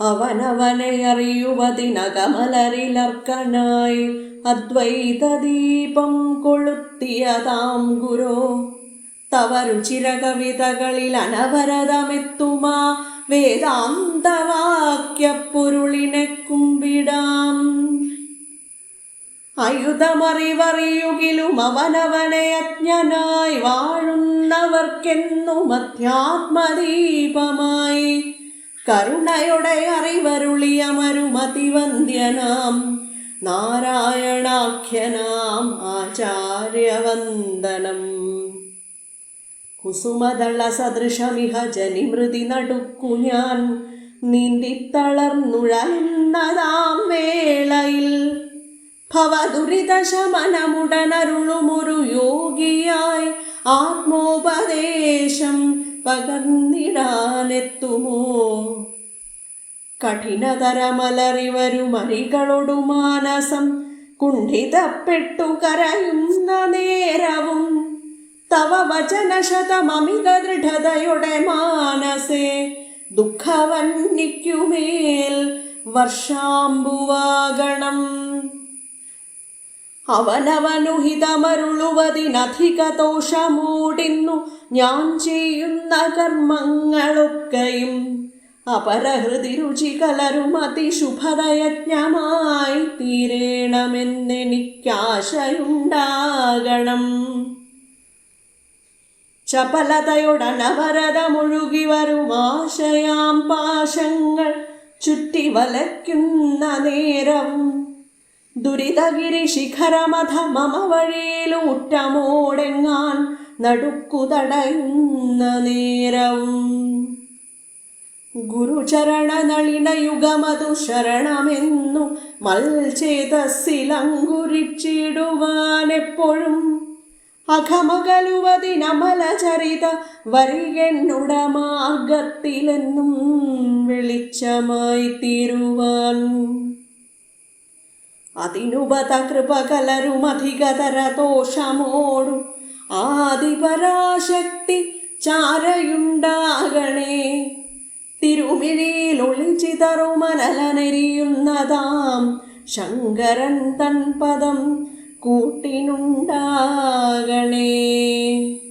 അവനവനെ അറിയുവതിനകമലരിലർക്കനായി അദ്വൈത ദീപം കൊളുത്തിയതാം ഗുരോ. തവ രുചിരകവിതകളിൽ അനവരതമെത്തുമാ വേദാന്തവാക്യപ്പൊരുളിനെ കുമ്പിടാം. അയുധമറിവറിയുകിലും അവനവനെ അജ്ഞനായി വാഴുന്നവർക്കെന്നും അധ്യാത്മദീപമായി കരുണയുടെ അറിവരുളിയ മരുമതിവന്ദ്യനാം നാരായണാഖ്യനാം ആചാര്യവന്ദനം. കുസുമദള സദൃശമിഹ ജനിമൃതി നടുക്കു ഞാൻ നീന്തിത്തളർന്നുഴന്നതാം വേളയിൽ ഭവദുരിതശമനമുടനരുളുമൊരു യോഗിയായി ആത്മോപദേശം പകർന്നിടാനെത്തുമോ? കഠിനതരമലറി കഠിനതരമലറിവരുമരികളൊടു മാനസം കുണ്ഠിതപ്പെട്ടു കരയുന്ന നേരവും തവ വചനശതമമിത ദൃഢതയുടെ മാനസേ ദുഃഖവന്നിക്കുമേൽ വർഷാംബുവാകണം അവനവനുഹിതമരുളുവതിനധിക ദോഷമൂടിന്നു ഞാൻ ചെയ്യുന്ന കർമ്മങ്ങളൊക്കെയും അപരഹൃതി രുചി കലരും അതിശുഭദയജ്ഞമായി തീരേണമെന്നെനിക്കാശയുണ്ടാകണം ചപലതയുടനവരതമൊഴുകി വരും ആശയാം പാശങ്ങൾ ചുറ്റി വലയ്ക്കുന്ന നേരവും ദുരിതഗിരി ശിഖരമധ മമ വഴിയിലൂറ്റമോടെങ്ങാൻ നടുക്കുതടയുന്ന നേരവും. ഗുരുചരണനളിണയുഗമതു ശരണമെന്നു മൽചേതസ്സിലങ്കുരിച്ചിടുവാൻ അഖമകലുവതിനമലചരിത വരികെന്നുട മാർഗത്തിലെന്നും വെളിച്ചമായി തീരുവാൻ അതിനുപത കൃപകലരുമധികതര ദോഷമോടു ആദിപരാശക്തി ചാരയുണ്ടാകണേ. തിരുമിഴിയിൽ ഒളിച്ചിതറുമനലനരിയുന്നതാം ശങ്കരൻ തൻ പദം കൂട്ടിനുണ്ടാകണേ.